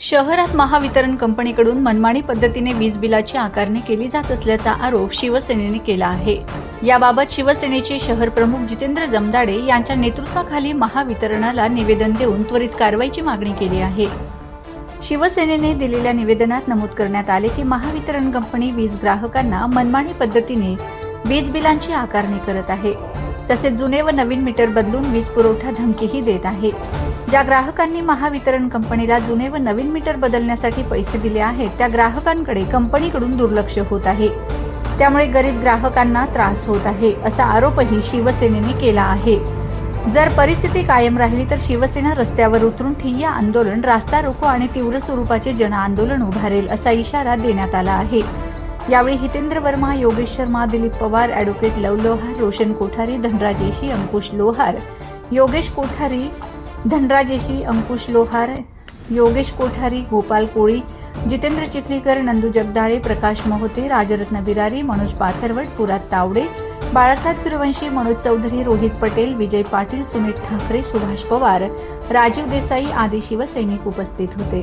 शहरात महावितरण कंपनीकडून मनमानी पद्धतीने वीज बिलाची आकारणी केली जात असल्याचा आरोप शिवसेनेने केला आहे. याबाबत शिवसेनेचे शहर प्रमुख जितेंद्र जमदाडे यांच्या नेतृत्वाखाली महावितरणाला निवेदन देऊन त्वरित कारवाईची मागणी केली आहे. शिवसेनेने दिलेल्या निवेदनात नमूद करण्यात आले की महावितरण कंपनी वीज ग्राहकांना मनमानी पद्धतीने वीज बिलांची आकारणी करत आहे. तसेच जुने व नवीन मीटर बदलून वीज पुरवठा धमकीही देत आहे. ज्या ग्राहकांनी महावितरण कंपनीला जुने व नवीन मीटर बदलण्यासाठी पैसे दिले आहेत त्या ग्राहकांकडे कंपनीकडून दुर्लक्ष होत आहे. त्यामुळे गरीब ग्राहकांना त्रास होत आहे असा आरोपही शिवसेनेने केला आहे. जर परिस्थिती कायम राहिली तर शिवसेना रस्त्यावर उतरून ठिय्या आंदोलन रास्ता रोको आणि तीव्र स्वरूपाचे जन आंदोलन उभारेल असा इशारा देण्यात आला आहे. यावेळी हितेंद्र वर्मा योगेश शर्मा दिलीप पवार अॅडव्होकेट लव लोहार रोशन कोठारी धनराजेशी अंकुश लोहार. योगेश कोठारी धनराजेशी अंकुश लोहार. योगेश कोठारी गोपाल कोळी जितेंद्र चिखलीकर नंदू जगदाळे प्रकाश मोहते राजरत्न बिरारी मनोज पाथरवट पुरात तावडे बाळासाहेब सूर्यवंशी मनोज चौधरी रोहित पटेल विजय पाटील सुमित ठाकरे सुभाष पवार राजीव देसाई आदी शिवसैनिक उपस्थित होते.